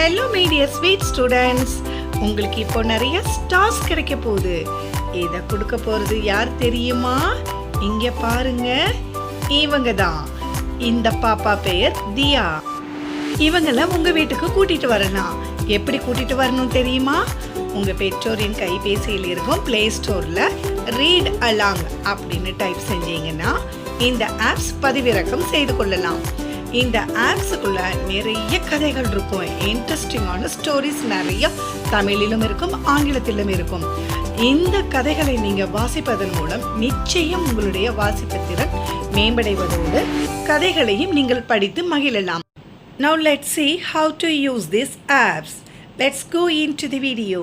Hello media sweet students உங்களுக்கு இப்போ நிறைய ஸ்டார்ஸ் கிடைக்க போகுது. இதை கொடுக்க போகிறது யார் தெரியுமா? இங்கே பாருங்க. இவங்க தான் இந்த பாப்பா பெயர் தியா. இவங்கள உங்கள் வீட்டுக்கு கூட்டிட்டு வரலாம் எப்படி கூட்டிட்டு வரணும் தெரியுமா? உங்கள் பெற்றோரின் கைபேசியில் இருக்கும் பிளே ஸ்டோரில் ரீட் அலாங் அப்படின்னு டைப் செஞ்சீங்கன்னா இந்த ஆப்ஸ் பதிவிறக்கம் செய்து கொள்ளலாம். இந்த ஆப்ஸுக்குள்ள நிறைய கதைகள் இருக்கும். இன்ட்ரெஸ்டிங்கான ஸ்டோரிஸ் நிறைய தமிழிலும் இருக்கும் ஆங்கிலத்திலும் இருக்கும். இந்த கதைகளை நீங்க வாசிப்பதன் மூலம் நிச்சயம் உங்களுடைய வாசிப்பு திறன் மேம்படைவதோடு கதைகளையும் நீங்கள் படித்து மகிழலாம். Now let's see how to use these apps. Let's go into the video.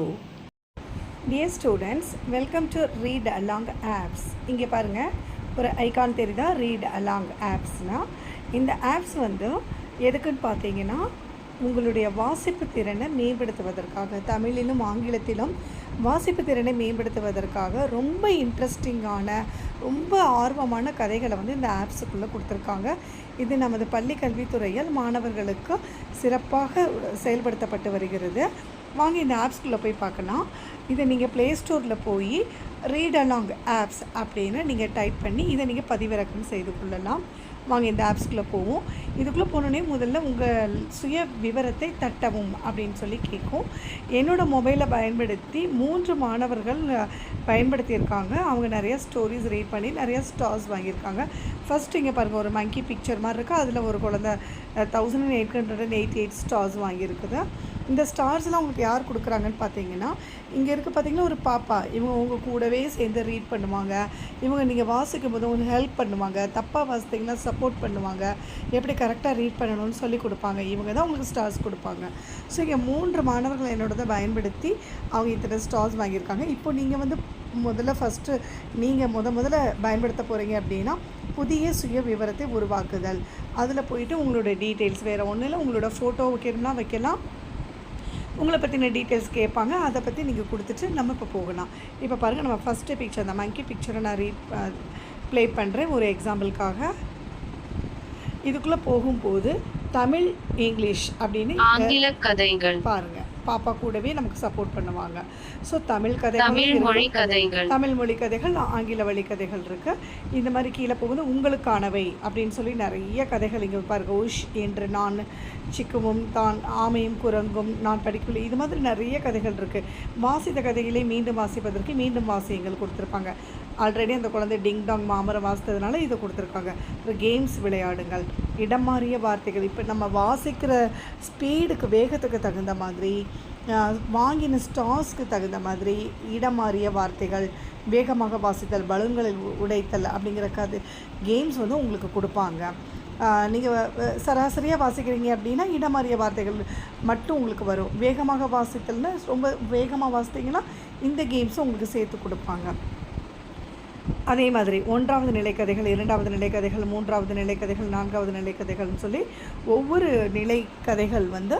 Dear students welcome to read along apps இங்கே பாருங்கள் ஒரு ஐகான் தெரியுதா? ரீட் அலாங் ஆப்ஸ்னால் இந்த ஆப்ஸ் வந்து எதுக்குன்னு பார்த்தீங்கன்னா உங்களுடைய வாசிப்பு திறனை மேம்படுத்துவதற்காக தமிழிலும் ஆங்கிலத்திலும் வாசிப்பு திறனை மேம்படுத்துவதற்காக ரொம்ப இன்ட்ரெஸ்டிங்கான ரொம்ப ஆர்வமான கதைகளை வந்து இந்த ஆப்ஸுக்குள்ளே கொடுத்துருக்காங்க. இது நமது பள்ளி கல்வித்துறையில் மாணவர்களுக்கு சிறப்பாக செயல்படுத்தப்பட்டு வருகிறது. வாங்க இந்த ஆப்ஸ்குள்ளே போய் பார்க்கலாம். இதை நீங்கள் ப்ளே ஸ்டோரில் போய் ரீட் அலாங் ஆப்ஸ் அப்படின்னு நீங்கள் டைப் பண்ணி இதை நீங்கள் பதிவிறக்கம் செய்து கொள்ளலாம். வாங்க இந்த ஆப்ஸ்குள்ளே போவோம். இதுக்குள்ளே போனோடனே முதல்ல உங்கள் சுய விவரத்தை தட்டவும் அப்படின்னு சொல்லி கேட்கும். என்னோடய மொபைலை பயன்படுத்தி மூன்று மாணவர்கள் பயன்படுத்தியிருக்காங்க. அவங்க நிறைய ஸ்டோரிஸ் ரீட் பண்ணி நிறைய ஸ்டார்ஸ் வாங்கியிருக்காங்க. ஃபஸ்ட் இங்கே பாருங்கள் ஒரு மங்கி பிக்சர் மாதிரி இருக்குது அதில் ஒரு குழந்த thousand eight hundred and eighty eight stars வாங்கியிருக்குது. இந்த ஸ்டார்ஸ்லாம் உங்களுக்கு யார் கொடுக்குறாங்கன்னு பார்த்தீங்கன்னா இங்கே இருக்க பார்த்தீங்கன்னா ஒரு பாப்பா. இவங்க உங்கள் கூடவே சேர்ந்து ரீட் பண்ணுவாங்க. இவங்க நீங்கள் வாசிக்கும் போது உங்களுக்கு ஹெல்ப் பண்ணுவாங்க. தப்பாக வாசித்தீங்கன்னா சப்போர்ட் பண்ணுவாங்க. எப்படி கரெக்டாக ரீட் பண்ணணும்னு சொல்லி கொடுப்பாங்க. இவங்க தான் உங்களுக்கு ஸ்டார்ஸ் கொடுப்பாங்க. ஸோ இங்கே மூன்று மாணவர்கள் என்னோடதை பயன்படுத்தி அவங்க இத்தனை ஸ்டார்ஸ் வாங்கியிருக்காங்க. இப்போ நீங்கள் வந்து முதல்ல ஃபஸ்ட்டு நீங்கள் முத முதல்ல பயன்படுத்த போகிறீங்க அப்படின்னா புதிய சுய விவரத்தை உருவாக்குதல். அதில் போயிட்டு உங்களோட டீட்டெயில்ஸ் வேறு ஒன்றும் இல்லை. உங்களோட ஃபோட்டோ வைக்கணும்னா வைக்கலாம். உங்களை பற்றின டீட்டெயில்ஸ் கேட்பாங்க. அதை பற்றி நீங்கள் கொடுத்துட்டு நம்ம இப்போ போகலாம். இப்போ பாருங்கள் நம்ம ஃபஸ்ட்டு பிக்சர் அந்த மங்கி பிக்சரை நான் ரீட் ப்ளே பண்ணுறேன் ஒரு எக்ஸாம்பிளுக்காக இதுக்குள்ளே போகும்போது தமிழ் இங்கிலீஷ் அப்படின்னு கதைகள். பாருங்க. பாப்பா கூடவே நமக்கு சப்போர்ட் பண்ணுவாங்க. ஸோ தமிழ் கதைகள் தமிழ் மொழி கதைகள் தமிழ் மொழி கதைகள் ஆங்கில வழி கதைகள் இருக்கு. இந்த மாதிரி கீழே போகுது உங்களுக்கானவை அப்படின்னு சொல்லி நிறைய கதைகள் இங்கே பாருங்க. உஷ் என்று நான் சிக்குவும் தான் ஆமையும் குரங்கும் நான் படிக்கவில்லை. இது மாதிரி நிறைய கதைகள் இருக்கு. வாசித்த கதைகளை மீண்டும் வாசிப்பதற்கு மீண்டும் வாசியங்கள் கொடுத்துருப்பாங்க. ஆல்ரெடி அந்த குழந்தை டிங் டாங் மாமரம் வாசித்ததுனால இதை கொடுத்துருக்காங்க. அப்புறம் கேம்ஸ் விளையாடுங்கள். இடம் மாறிய வார்த்தைகள். இப்போ நம்ம வாசிக்கிற ஸ்பீடுக்கு வேகத்துக்கு தகுந்த மாதிரி வாங்கின ஸ்டார்ஸ்க்கு தகுந்த மாதிரி இடம் மாறிய வார்த்தைகள் வேகமாக வாசித்தல் பலூன்களை உடைத்தல் அப்படிங்கிற கது கேம்ஸ் வந்து உங்களுக்கு கொடுப்பாங்க. நீங்கள் சராசரியாக வாசிக்கிறீங்க அப்படின்னா இடம் மாறிய வார்த்தைகள் மட்டும் உங்களுக்கு வரும். வேகமாக வாசித்தல்னா ரொம்ப வேகமாக வாசித்தீங்கன்னா இந்த கேம்ஸும் உங்களுக்கு சேர்த்து கொடுப்பாங்க. அதே மாதிரி ஒன்றாவது நிலைக்கதைகள் இரண்டாவது நிலைக்கதைகள் மூன்றாவது நிலைக்கதைகள் நான்காவது நிலைக்கதைகள்னு சொல்லி ஒவ்வொரு நிலைக்கதைகள் வந்து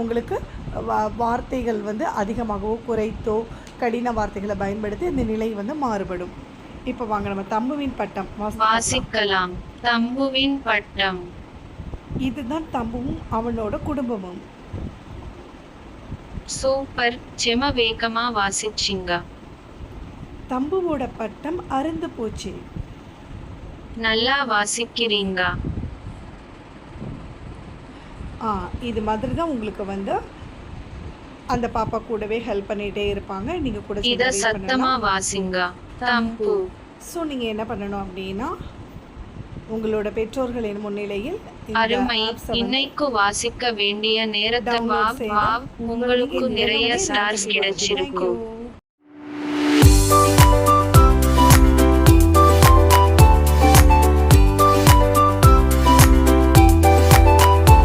உங்களுக்கு வார்த்தைகள் வந்து அதிகமாகவோ குறைத்தோ கடின வார்த்தைகளை பயன்படுத்தி இந்த நிலை வந்து மாறுபடும். இப்போ வாங்க நம்ம தம்புவின் பட்டம். வாசிக்கலாம். தம்புவின் பட்டம். இதுதான் தம்புவும் அவனோட குடும்பமும். சூப்பர். செம வேகமா வாசிச்சிங்க. தம்புவோட பட்டம் அருந்து போச்சு. நல்லா வாசிக்கிறீங்க. ஆ இது மாதிரி தான் உங்களுக்கு வந்து அந்த பாப்பா கூடவே ஹெல்ப் பண்ணிகிட்டே இருப்பாங்க. நீங்கள் கூட இத சத்தமா வாசிங்க. தம்பு. ஸோ நீங்கள் என்ன பண்ணணும் அப்படின்னா உங்களோட பெற்றோர்களின் முன்னிலையில் அருமை. இன்னைக்கு வாசிக்க வேண்டிய நேரத்தை உங்களுக்கு நிறைய ஸ்டார்ஸ். கிடைச்சிருக்கும்.